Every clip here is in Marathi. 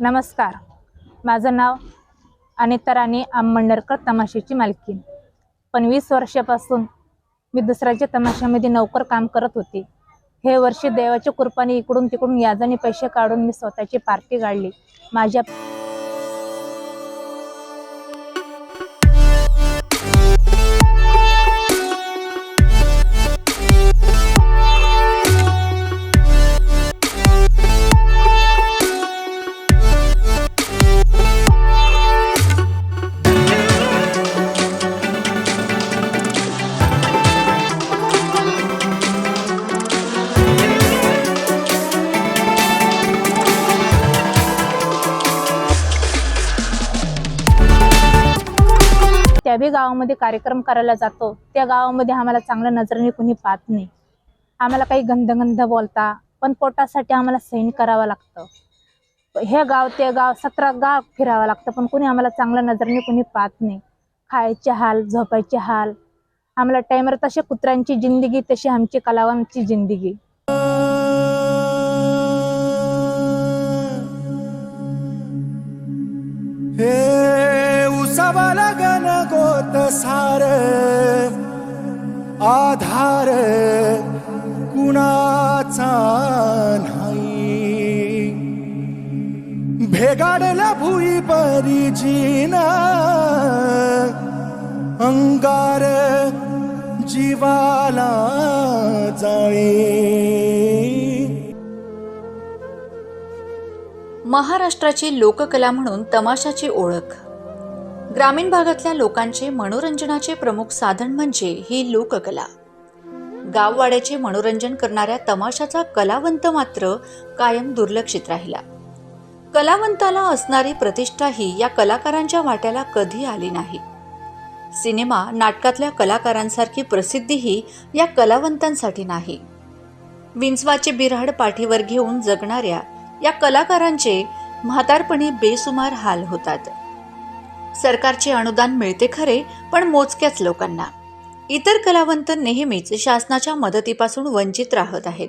नमस्कार. माझं नाव अनिता राणी आंबंडरकर तमाशेची मालकीन पण वीस वर्षापासून मी दुसऱ्याच्या तमाशामध्ये नोकर काम करत होते. हे वर्षी देवाच्या कृपाने इकडून तिकडून याजाने पैसे काढून मी स्वतःची पार्टी काढली. माझ्या त्या गावामध्ये कार्यक्रम करायला जातो त्या गावामध्ये आम्हाला चांगल्या नजरेने कुणी पाहत नाही. आम्हाला काही गंध बोलता पण पोटासाठी आम्हाला सहन करावं लागतं. हे गाव ते गाव सतरा गाव फिरावं लागतं पण कुणी आम्हाला चांगल्या नजरेने कुणी पाहत नाही. खायचे हाल झोपायचे हाल. आम्हाला टायमर तसे कुत्र्यांची जिंदगी तशी आमची कलावांची जिंदगी. हे उसावाला गण गोत सार आधार कुणाचा नाही. भेगाडला भुई परी जीना अंगार जीवाला जाळे. महाराष्ट्राची लोककला म्हणून तमाशाची ओळख. ग्रामीण भागातल्या लोकांचे मनोरंजनाचे प्रमुख साधन म्हणजे ही लोककला. गाववाड्याचे मनोरंजन करणाऱ्या तमाशाचा कलावंत मात्र कायम दुर्लक्षित राहिला. कलावंताला असणारी प्रतिष्ठाही या कलाकारांच्या वाट्याला कधी आली नाही. सिनेमा नाटकातल्या कलाकारांसारखी प्रसिद्धीही या कलावंतांसाठी नाही. विंचवाचे बिऱ्हाड पाठीवर घेऊन जगणाऱ्या या कलाकारांचे म्हातारपणी बेसुमार हाल होतात. सरकारचे अनुदान मिळते खरे पण मोजक्याच लोकांना. इतर कलावंत नेहमीच शासनाच्या मदतीपासून वंचित राहत आहेत.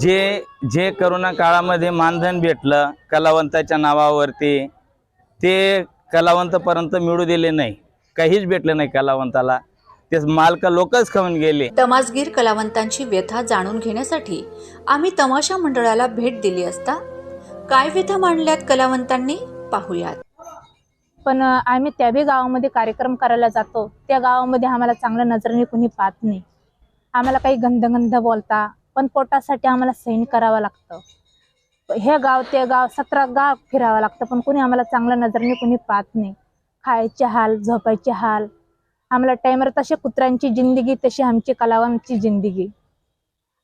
जे जे करोना काळामध्ये मानधन भेटलं कलावंताच्या नावावरती ते कलावंतपर्यंत मिळू दिले नाही. काहीच भेटलं नाही कलावंताला. ते मालक लोकच खाऊन गेले. तमासगीर कलावंतांची व्यथा जाणून घेण्यासाठी आम्ही तमाशा मंडळाला भेट दिली असता काय व्यथा मांडल्यात कलावंतांनी? पाहूयात. पण आम्ही त्या बी गावामध्ये कार्यक्रम करायला जातो. त्या गावामध्ये आम्हाला चांगल्या नजरेने कुणी पाहत नाही. आम्हाला काही गंध बोलता पण पोटासाठी आम्हाला सहन करावं लागतं. हे गाव ते गाव सतरा गाव फिरावं लागतं पण कुणी आम्हाला चांगल्या नजरेने कुणी पाहत नाही. खायचे हाल झोपायचे हाल. आम्हाला टाइमवर तसे कुत्र्यांची जिंदगी तशी आमची कलावांची जिंदगी.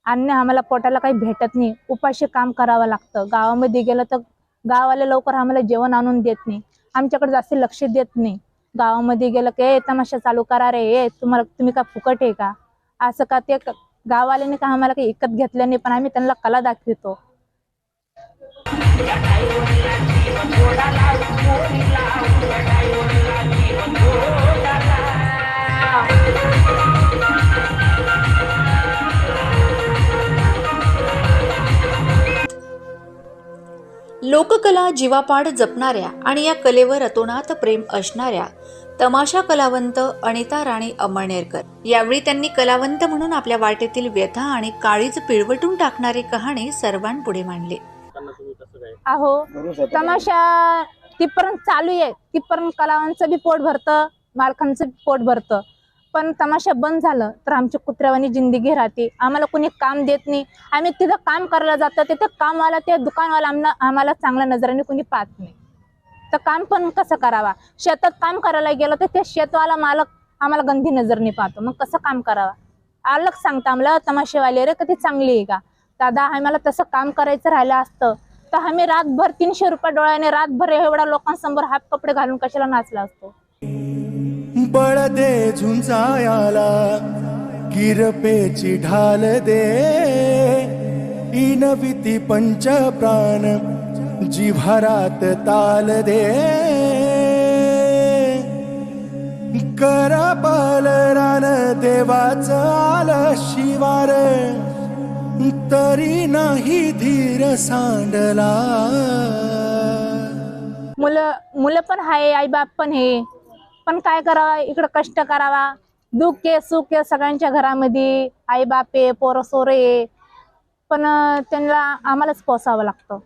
अन्न आम्हाला पोटाला काही भेटत नाही. उपाशी काम करावं लागतं. गावामध्ये गेलं तर गावाला लवकर आम्हाला जेवण आणून देत नाही. आमच्याकडे जास्त लक्ष देत नाही. गावामध्ये गेलं की ए तमाशा चालू करा रे ए तुम्हाला तुम्ही का फुकट आहे का? असं का ते गाववाल्याने का आम्हाला काही विकत घेतलं नाही पण आम्ही त्यांना कला दाखवितो. लोककला जीवापाड जपणाऱ्या आणि या कलेवर अतोनात प्रेम असणाऱ्या तमाशा कलावंत अनिता राणी अमळनेरकर. यावेळी त्यांनी कलावंत म्हणून आपल्या वाटेतील व्यथा आणि काळीज पिळवटून टाकणारी कहाणी सर्वांपुढे मांडली. अहो तमाशा तिथपर्यंत चालू आहे. तिथपर्यंत कलावांचं बी पोट भरतं मालकांचं पोट भरतं. पण तमाशा बंद झालं तर आमची कुत्र्यावानी जिंदगी राहते. आम्हाला कोणी काम देत नाही. आम्ही तिथं काम करायला जातो तिथं कामवाला ते दुकानवाला आम्हाला आम्हाला चांगल्या नजरेने कोणी पाहत नाही. तर काम पण कसं करावा? शेतात काम करायला गेलं तर ते शेतवाला मालक आम्हाला गंधी नजरने पाहतो. मग कसं काम करावा? अलग सांगता आम्हाला तमाशेवाले रे कधी चांगली आहे का? दादा आम्हाला तसं काम करायचं राहिलं असतं. तर आम्ही रातभर तीनशे रुपये डोळ्याने रातभर एवढ्या लोकांसमोर हात कपडे घालून कशाला नाचला असतो? बळ दे झुंजायाला किरपेची ढाल दे. इनविती पंच प्राण जिव्हारात ताल दे. कर रान देवाच आलं शिवार तरी नाही धीर सांडला. मुलं मुलं पण आहे आई बाप पण हे. पण काय करावं? इकडं कष्ट करावा. दुःख आहे सुख आहे सगळ्यांच्या घरामध्ये. आई बाप आहे पोरं सोरं आहे. पण त्यांना आम्हालाच पोसावं लागतं.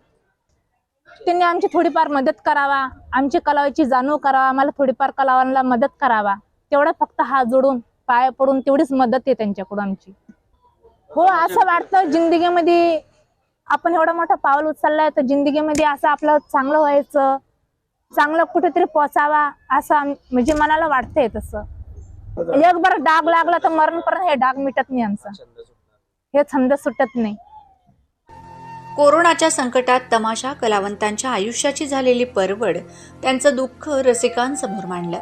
त्यांनी आमची थोडीफार मदत करावा. आमची कलावाची जाणीव करावा. आम्हाला थोडीफार कलावांना मदत करावा. तेवढं फक्त हात जोडून पाय पडून तेवढीच मदत आहे त्यांच्याकडून आमची. हो असं वाटतं जिंदगीमध्ये आपण एवढं मोठं पाऊल उचललाय तर जिंदगीमध्ये असं आपलं चांगलं व्हायचं. चांगलं कुठेतरी पोचावा असं म्हणजे मनाला वाटतंय तसं. म्हणजे एक बार डाग लागला तर मरणपर्यंत हे डाग मिटत नाही आमचं. हे छंद सुटत नाही. कोरोनाच्या संकटात तमाशा कलावंतांच्या आयुष्याची झालेली परवड त्यांचं दुःख रसिकांसमोर मांडलं.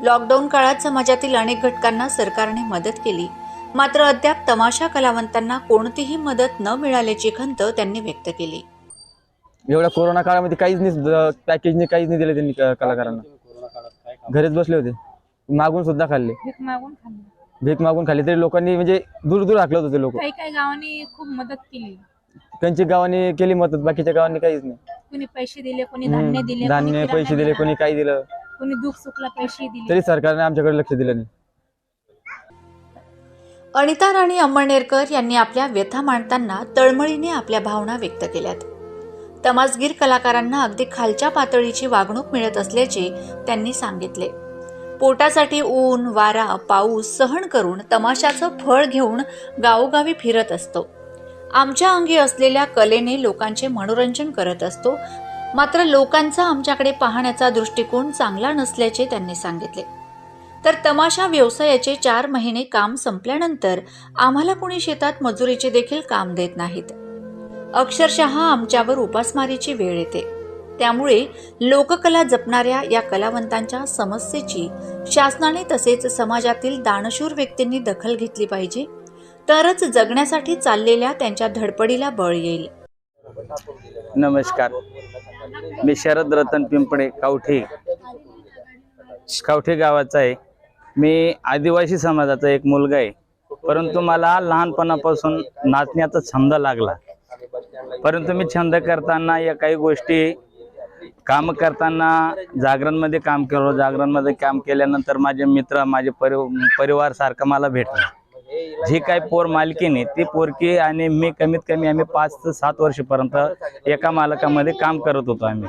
लॉकडाऊन काळात समाजातील अनेक घटकांना सरकारने मदत केली. मात्र अद्याप तमाशा कलावंतांना कोणतीही मदत न मिळाल्याची खंत त्यांनी व्यक्त केली. एवढ्या कोरोना काळामध्ये काहीच नाही पॅकेजने काहीच नाही दिलं त्यांनी क- कलाकारांना. घरीच बसले होते. मागून सुद्धा खाल्ले. मागून खाल्ली. भीक मागून खाल्ली. तरी लोकांनी म्हणजे दूर दूर हाकलत होते लोक. काही काही गावांनी खूप मदत केली. त्यांची गावांनी केली मदत बाकीच्या गावांनी काहीच नाही. कोणी पैसे दिले कोणी धान्य दिले हम्म, धान्य पैसे दिले कोणी काही दिलं. कोणी दुःख सुखला पैसे दिले. तरी सरकारने आमच्याकडे लक्ष दिलं नाही. अनिता राणी अंमळनेरकर यांनी आपल्या व्यथा मांडताना तळमळीने आपल्या भावना व्यक्त केल्यात. तमासगीर कलाकारांना अगदी खालच्या पातळीची वागणूक मिळत असल्याचे त्यांनी सांगितले. पोटासाठी ऊन वारा पाऊस सहन करून तमाशाचं फळ घेऊन गावोगावी फिरत असतो. आमच्या अंगी असलेल्या कलेने लोकांचे मनोरंजन करत असतो. मात्र लोकांचा आमच्याकडे पाहण्याचा दृष्टिकोन चांगला नसल्याचे त्यांनी सांगितले. तर तमाशा व्यवसायाचे चार महिने काम संपल्यानंतर आम्हाला कोणी शेतात मजुरीचे देखील काम देत नाहीत. अक्षरशः आमच्यावर उपासमारीची वेळ येते. त्यामुळे लोककला जपणाऱ्या या कलावंतांच्या समस्येची शासनाने तसेच समाजातील दानशूर व्यक्तींनी दखल घेतली पाहिजे. तरच जगण्यासाठी चाललेल्या त्यांच्या धडपडीला बळ येईल. नमस्कार. मी शरद रतन पिंपळे कावठे. कावठे गावाचा आहे. मी आदिवासी समाजाचा एक मुलगा आहे. परंतु मला लहानपणापासून नाचण्याचा छंद लागला. परंतु मी छंद करताना या काही गोष्टी काम करताना जागरणमध्ये काम केलं. जागरणमध्ये काम केल्यानंतर माझे मित्र माझे परि परिवार सारखं मला भेटलं. जी काही पोर मालकीने ती पोरकी आणि मी कमीत कमी आम्ही पाच ते सात वर्षपर्यंत एका मालकामध्ये काम करत होतो आम्ही.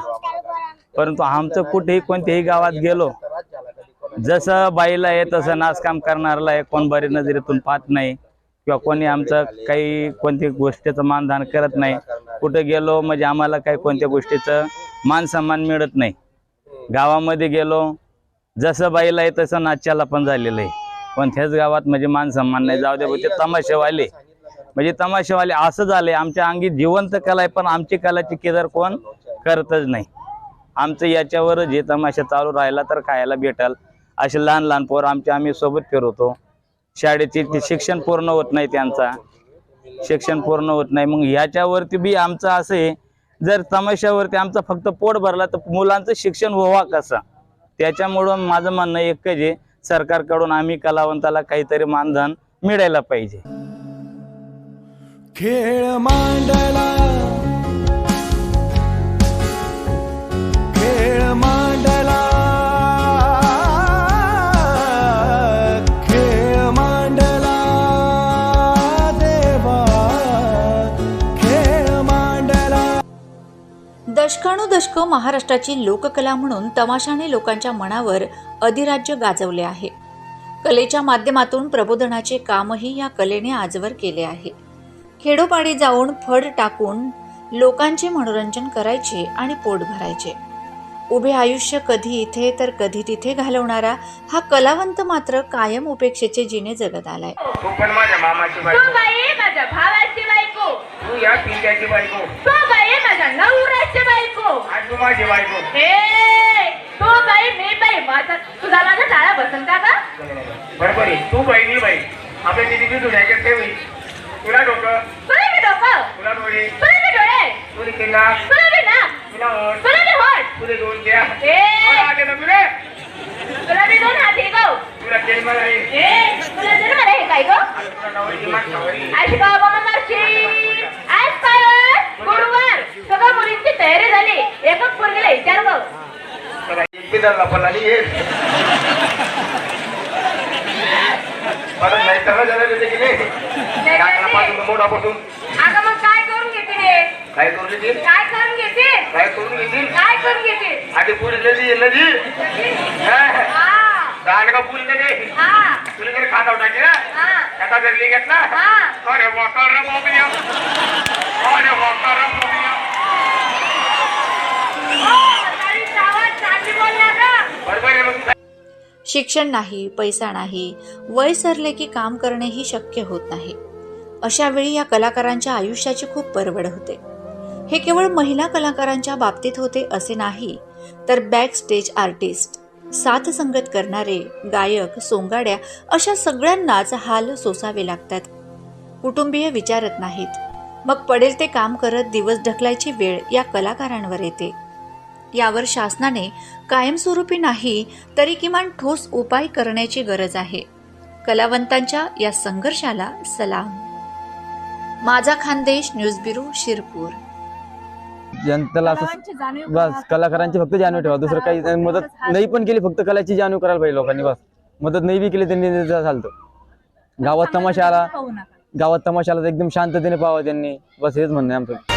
परंतु आमचं कुठेही कोणत्याही गावात गेलो जसं बाईला आहे तसं नाचकाम करणारला आहे कोण बरी नजरेतून पाहत नाही. किंवा कोणी आमचं काही कोणत्या गोष्टीचं मानधान करत नाही. कुठं गेलो म्हणजे आम्हाला काही कोणत्या गोष्टीचं मान सन्मान मिळत नाही. गावामध्ये गेलो जसं बाईला आहे तसं नाच्याला पण झालेलं आहे. पण त्याच गावात म्हणजे मान सन्मान नाही. जाऊ दे ते तमाशेवाले. म्हणजे तमाशेवाले असं झालंय आमच्या अंगी जिवंत कला आहे पण आमची कलाची केदार कोण करतच नाही. आमचं याच्यावरच हे तमाशा चालू राहिला तर खायला भेटल. असे लहान लहान पोरं आमचे आम्ही सोबत फिरवतो. शाळेतील ते शिक्षण पूर्ण होत नाही त्यांचा. शिक्षण पूर्ण होत नाही. मग ह्याच्यावरती बी आमचं असं आहे जर तमाशावरती आमचं फक्त पोट भरला तर मुलांचं शिक्षण व्हावा कसं? त्याच्यामुळं माझं म्हणणं एकच आहे सरकारकडून आम्ही कलावंताला काहीतरी मानधन मिळायला पाहिजे. खेळ मांडला दशकानुदशक महाराष्ट्राची लोककला म्हणून तमाशाने लोकांच्या मनावर अधिराज्य गाजवले आहे. कलेच्या माध्यमातून प्रबोधनाचे कामही या कलेने आजवर केले आहे. खेडोपाडी जाऊन फड टाकून लोकांचे मनोरंजन करायचे आणि पोट भरायचे. उभे आयुष्य कधी इथे तर कधी तिथे घालवणारा हा कलावंत मात्र कायम उपेक्षेचे जिने जगत आलाय. पण माझ्या मामाची तू बाई या पिंट्याची बायको. तू बाई माझ्या नवऱ्याची बायको. आणि तू माझी बायको. हे तू बाई मी बाई माझा तुझा माझा टाळा बसला का ग? बरोबर आहे. तू बहिणी बाई. आपल्या तिथे बी धुण्याच्या ठेवी. तुला डोकं? तुला बी डोकं? तुला डोळे? तुला बी डोळे? तुला किल्ला? तुला बी नाक तुला ओठ? तुला बी होट तुला दोन द्या. ए ना तुले. तुला बी दोन हात आहे गो. तुला तेल मला ए तुला जन्म आहे काय गो? तुला अशी का बाबा मारशी सगळ्या मुलींची तयारी झाली. एकच पोरगीला विचार गो चला एक बी धरला पण आणि ये परत नाही तर झालं की नाही? काकणापासून मोठापासून. अगं मग काय करून घेते रे काय करून घेतील? काय करून घेते काय करून घेतील? काय करून घेते आधी पुरी नदी नदी हा. का पुरी नदी हा. तुला जर खाता टाकी ना हा. त्याचा जर घेतला हा. अरे वाकार रे बाबल्या अरे वाकार रे बाबल्या म्हातारी सावध चांगली बोल ना गं. बरोबर आहे मग शिक्षण नाही पैसा नाही वय सरले की काम करणेही शक्य होत नाही. अशा वेळी या कलाकारांच्या आयुष्याची खूप परवड होते. हे केवळ महिला कलाकारांच्या बाबतीत होते असे नाही तर बॅक स्टेज आर्टिस्ट साथ संगत करणारे गायक सोंगाड्या अशा सगळ्यांनाच हाल सोसावे लागतात. कुटुंबीय विचारत नाहीत. मग पडेल ते काम करत दिवस ढकलायची वेळ या कलाकारांवर येते. यावर शासनाने कायमस्वरूपी नाही तरी किमान ठोस उपाय करण्याची गरज आहे. कलावंतांच्या या संघर्षाला सलाम. माझा खानदेश न्यूज ब्युरो शिरपूर. जनतेला असं बस करा. कलाकारांची फक्त जाणीव ठेवा. दुसरं काही. मदत नाही पण केली फक्त कलाची जाणीव करायला पाहिजे लोकांनी बस. मदत नाही बी केली त्यांनी चालतं. गावात तमाशा आला. गावात तमाशा आला तर एकदम शांततेने पाहावा त्यांनी. बस हेच म्हणणं आहे आमचं.